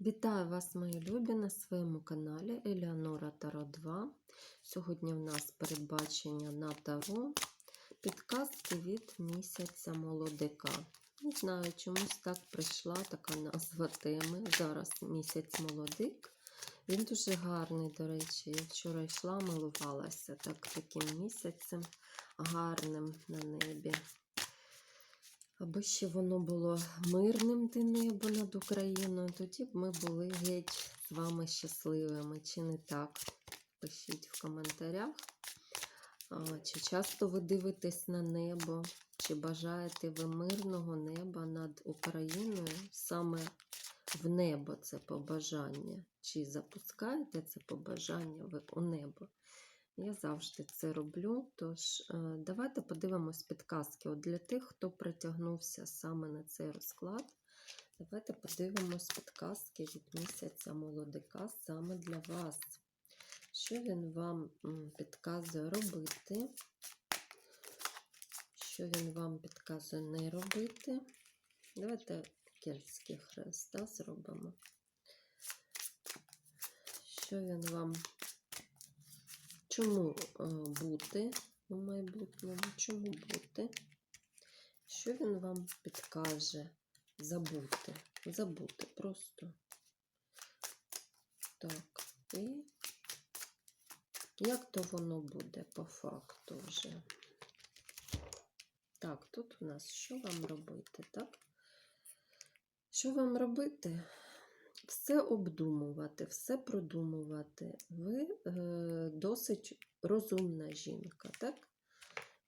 Вітаю вас, мої любі, на своєму каналі Еліанора Таро 2. Сьогодні в нас передбачення на Таро, підказки від місяця молодика. Не знаю, чомусь так прийшла така назва теми. Зараз місяць молодик. Він дуже гарний, до речі. Я вчора йшла, милувалася так, таким місяцем гарним на небі. Аби ще воно було мирним те небо над Україною, тоді б ми були геть з вами щасливими. Чи не так? Пишіть в коментарях. Чи часто ви дивитесь на небо, чи бажаєте ви мирного неба над Україною саме в небо це побажання? Чи запускаєте це побажання ви у небо? Я завжди це роблю. Тож, е, давайте подивимось підказки. От для тих, хто притягнувся саме на цей розклад, давайте подивимось підказки від місяця молодика саме для вас. Що він вам підказує робити? Що він вам підказує не робити? Давайте кельтський хрест да, зробимо. Що він вам Чому е, бути у майбутньому? Чому бути? Що він вам підкаже? Забути. Забути просто. Так, і як то воно буде по факту вже? Так, тут у нас що вам робити, так? Що вам робити? Все обдумувати, все продумувати. Ви е, досить розумна жінка, так?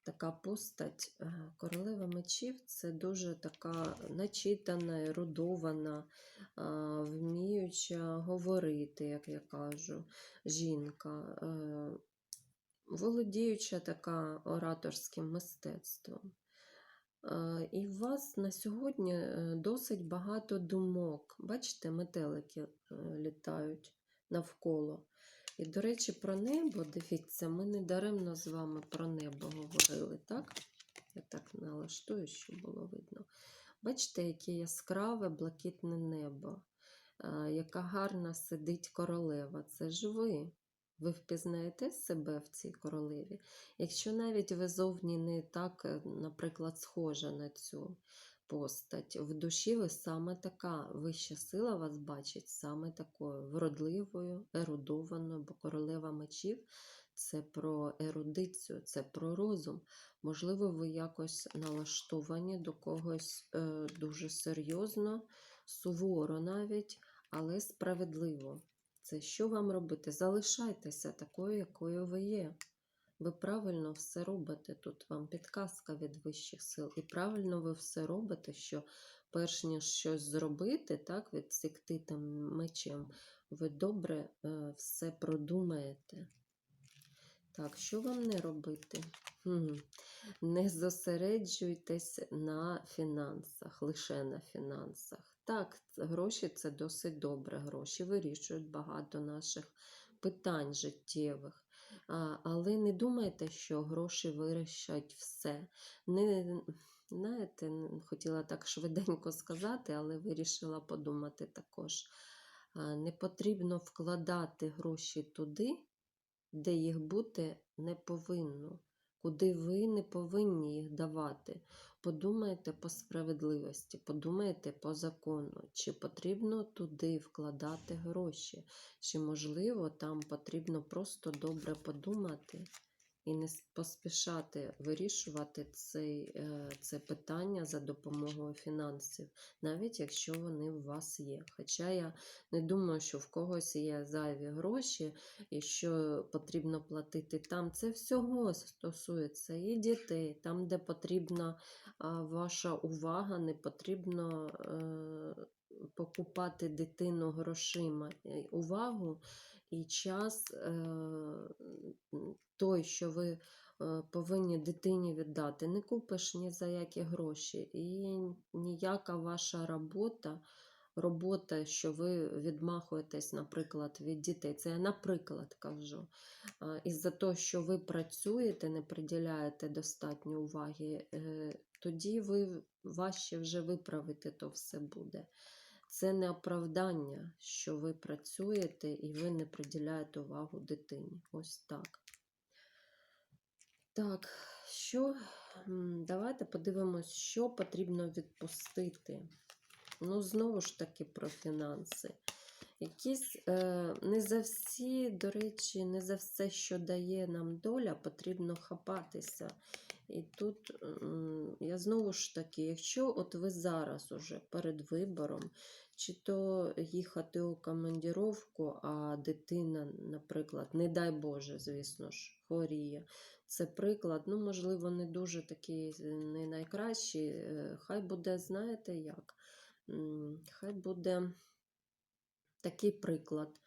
Така постать е, королева мечів це дуже така начитана, ерудована, е, вміюча говорити, як я кажу, жінка, е, володіюча така ораторським мистецтвом. Е, І у вас на сьогодні е, досить багато думок. Бачите, метелики е, літають навколо. І, до речі, про небо, дивіться, ми не даремно з вами про небо говорили, так? Я так налаштую, щоб було видно. Бачите, яке яскраве блакитне небо, яка гарна сидить королева. Це ж ви. Ви впізнаєте себе в цій королеві? Якщо навіть ви зовні не так, е, наприклад, схожа на цю постать, в душі ви саме така, вища сила вас бачить саме такою вродливою, ерудованою, бо королева мечів це про ерудицію, це про розум. Можливо, ви якось налаштовані до когось е, дуже серйозно, суворо навіть, але справедливо. Це що вам робити? Залишайтеся такою, якою ви є. Ви правильно все робите. Тут вам підказка від вищих сил. І правильно ви все робите, що перш ніж щось зробити, так, відсікти там мечем, ви добре е, все продумаєте. Так, що вам не робити? Не зосереджуйтесь на фінансах, лише на фінансах. Так, гроші це досить добре. Гроші вирішують багато наших питань життєвих. Але не думайте, що гроші вирішать все. Не, знаєте, хотіла так швиденько сказати, але вирішила подумати також. Не потрібно вкладати гроші туди, де їх бути не повинно, куди ви не повинні їх давати. Подумайте по справедливості, подумайте по закону, чи потрібно туди вкладати гроші, чи, можливо, там потрібно просто добре подумати і не поспішати вирішувати цей, е, це питання за допомогою фінансів, навіть якщо вони у вас є. Хоча я не думаю, що в когось є зайві гроші і що потрібно платити там. Це всього стосується і дітей, там, де потрібна ваша увага, не потрібно е, покупати дитину грошима. Увагу і час е, той, що ви е, повинні дитині віддати, не купиш ні за які гроші. І ніяка ваша робота, робота, що ви відмахуєтесь, наприклад, від дітей. Це я, наприклад, кажу. Із-за того, що ви працюєте, не приділяєте достатньо уваги, е, тоді ви важче вже виправити то все буде. Це не оправдання, що ви працюєте і ви не приділяєте увагу дитині. Ось так. Так, що давайте подивимось, що потрібно відпустити. Ну, знову ж таки, про фінанси. Якісь е, не за всі, до речі, не за все, що дає нам доля, потрібно хапатися. І тут я знову ж таки, якщо от ви зараз уже перед вибором, чи то їхати у командіровку, а дитина, наприклад, не дай Боже, звісно ж, хворіє. Це приклад, ну, можливо, не дуже такий не найкращий. е, Хай буде, знаєте як? Хай буде такий приклад.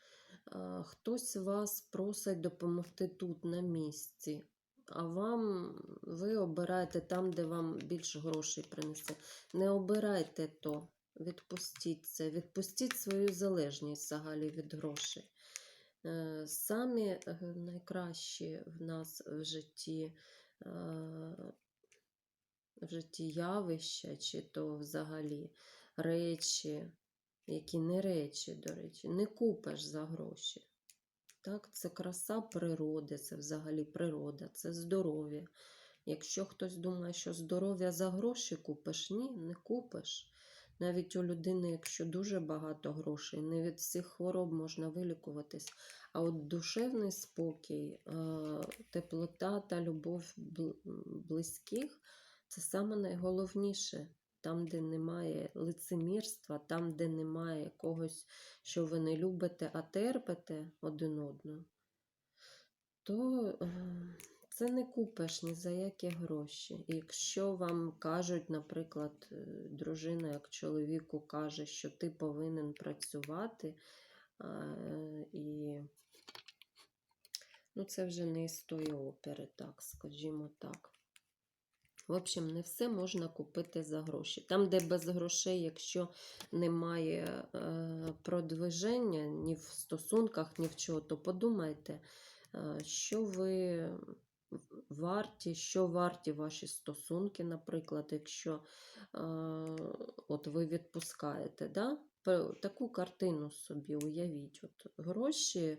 Хтось вас просить допомогти тут на місці, а вам ви обираєте там, де вам більше грошей принесе. Не обирайте то, відпустіть це, відпустіть свою залежність взагалі від грошей. Е, Самі е, найкращі в нас в житті, е, в житті явища, чи то взагалі речі, які не речі, до речі, не купиш за гроші. Так, це краса природи, це взагалі природа, це здоров'я. Якщо хтось думає, що здоров'я за гроші купиш, ні, не купиш. Навіть у людини, якщо дуже багато грошей, не від всіх хвороб можна вилікуватись. А от душевний спокій, е, теплота та любов близьких це саме найголовніше. Там, де немає лицемірства, там, де немає когось, що ви не любите, а терпите один одного, то е, це не купиш ні за які гроші. Якщо вам кажуть, наприклад, е, дружина, як чоловіку каже, що ти повинен працювати, і ну, це вже не із тої опери, так, скажімо так. В общем, не все можна купити за гроші. Там, де без грошей, якщо немає е, продвиження ні в стосунках, ні в чого, то подумайте, е, що ви варті, що варті ваші стосунки, наприклад, якщо е, от ви відпускаєте. Да? Таку картину собі уявіть. От гроші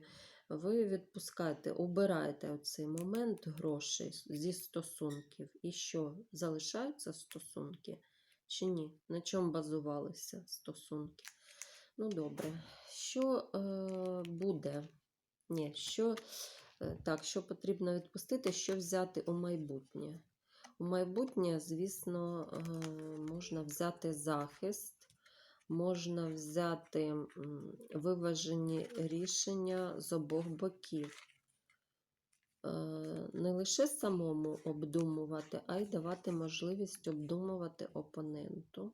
ви відпускаєте, убираєте оцей момент грошей зі стосунків. І що, залишаються стосунки чи ні? На чому базувалися стосунки? Ну, добре. Що е, буде? Ні, що, е, так, що потрібно відпустити, що взяти у майбутнє? У майбутнє, звісно, е, можна взяти захист, можна взяти виважені рішення з обох боків. Е, Не лише самому обдумувати, а й давати можливість обдумувати опоненту.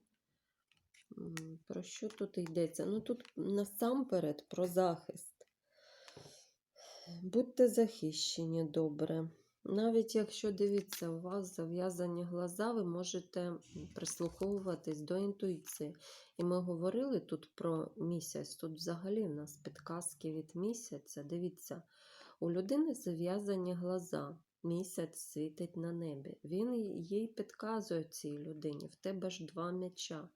Про що тут йдеться? Ну тут насамперед про захист. Будьте захищені добре. Навіть якщо дивіться, у вас зав'язані глаза, ви можете прислуховуватись до інтуїції. І ми говорили тут про місяць. Тут взагалі в нас підказки від місяця. Дивіться, у людини зав'язані глаза. Місяць світить на небі. Він їй підказує цій людині. В тебе ж два м'яча.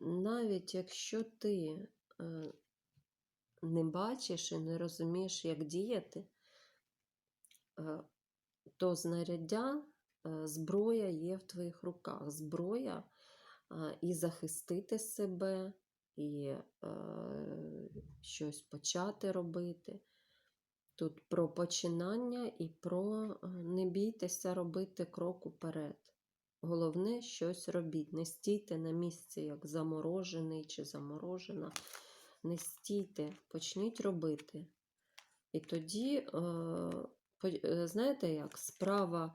Навіть якщо ти е, не бачиш і не розумієш, як діяти, то знаряддя, е, зброя є в твоїх руках. Зброя і захистити себе, і е, щось почати робити. Тут про починання і про е, не бійтеся робити крок уперед. Головне, щось робіть. Не стійте на місці, як заморожений чи заморожена. Не стійте, почніть робити. І тоді, е, знаєте як, справа е,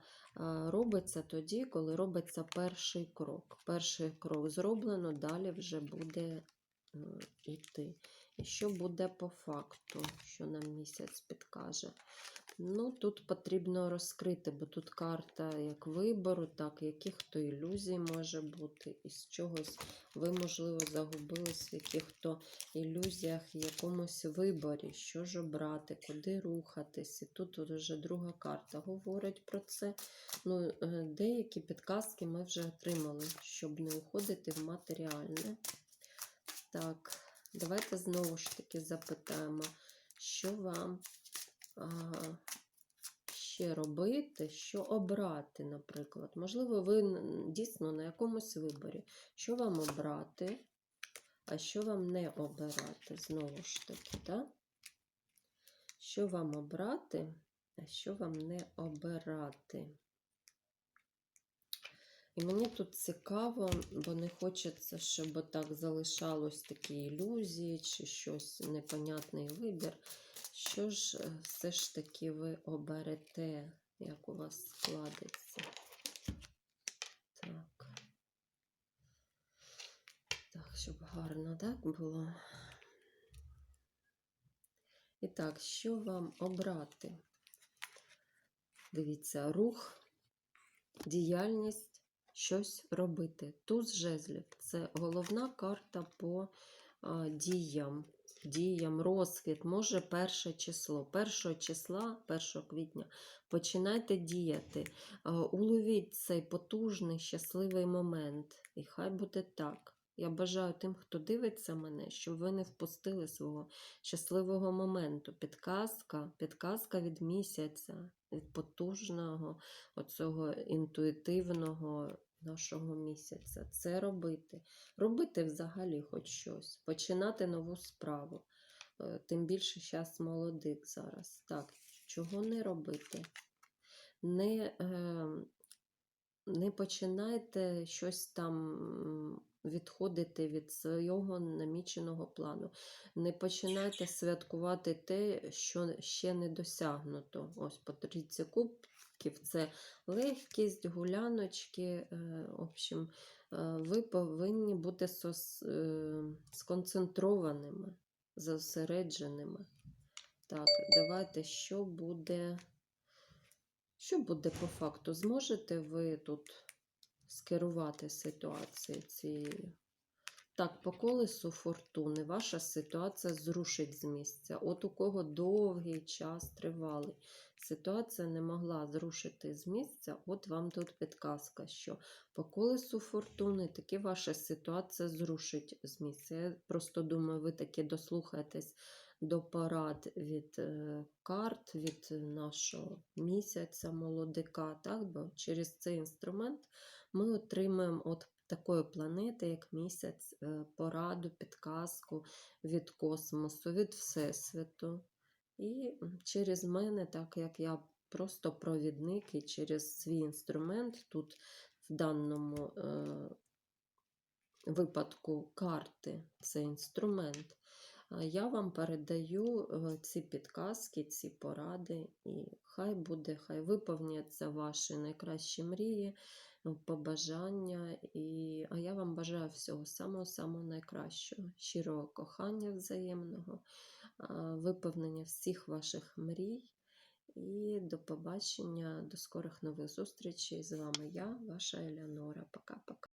робиться тоді, коли робиться перший крок. Перший крок зроблено, далі вже буде е, йти. І що буде по факту, що нам місяць підкаже? Ну, тут потрібно розкрити, бо тут карта як вибору, так яких то ілюзій може бути. Із чогось ви, можливо, загубились в яких-то ілюзіях, якомусь виборі, що ж обрати, куди рухатись. І тут вже друга карта говорить про це. Ну, е, Деякі підказки ми вже отримали, щоб не уходити в матеріальне. Так, давайте знову ж таки запитаємо, що вам ще робити, що обрати, наприклад. Можливо, ви дійсно на якомусь виборі. Що вам обрати, а що вам не обирати? Знову ж таки, так? Що вам обрати, а що вам не обирати? І мені тут цікаво, бо не хочеться, щоб так залишалось такі ілюзії чи щось непонятний вибір. Що ж е, все ж таки ви оберете, як у вас складеться? Так. Так, щоб гарно так було. І так, що вам обрати? Дивіться, рух, діяльність, щось робити. Туз жезлів це головна карта по діям, діям, розквіт, може перше число. Першого числа, 1 квітня, починайте діяти. Уловіть цей потужний, щасливий момент. І хай буде так. Я бажаю тим, хто дивиться мене, щоб ви не впустили свого щасливого моменту. Підказка, підказка від місяця, від потужного, оцього інтуїтивного нашого місяця. Це робити. Робити взагалі хоч щось, починати нову справу. Е, Тим більше зараз молодик зараз. Так, чого не робити? Не, е, не починайте щось там відходити від свого наміченого плану. Не починайте святкувати те, що ще не досягнуто. Ось по трійці кубків це легкість, гуляночки. е, В общем, е, ви повинні бути е, сконцентрованими, зосередженими. Так, давайте, що буде. Що буде по факту? Зможете ви тут скерувати ситуацію цією? Так, по колесу фортуни ваша ситуація зрушить з місця. От у кого довгий час тривалий. Ситуація не могла зрушити з місця, от вам тут підказка, що по колесу фортуни таки ваша ситуація зрушить з місця. Я просто думаю, ви таки дослухаєтесь до порад від е, карт, від нашого місяця молодика. Так? Бо через цей інструмент ми отримаємо от такої планети, як місяць, е, пораду, підказку від космосу, від Всесвіту. І через мене, так як я просто провідник, і через свій інструмент тут в даному е, випадку карти це інструмент. Я вам передаю е, ці підказки, ці поради, і хай буде, хай виповняться ваші найкращі мрії, е, побажання. І... А я вам бажаю всього самого-самого найкращого, щирого кохання взаємного, виповнення всіх ваших мрій. І до побачення, до скорих нових зустрічей. З вами я, ваша Елеонора. Пока-пока.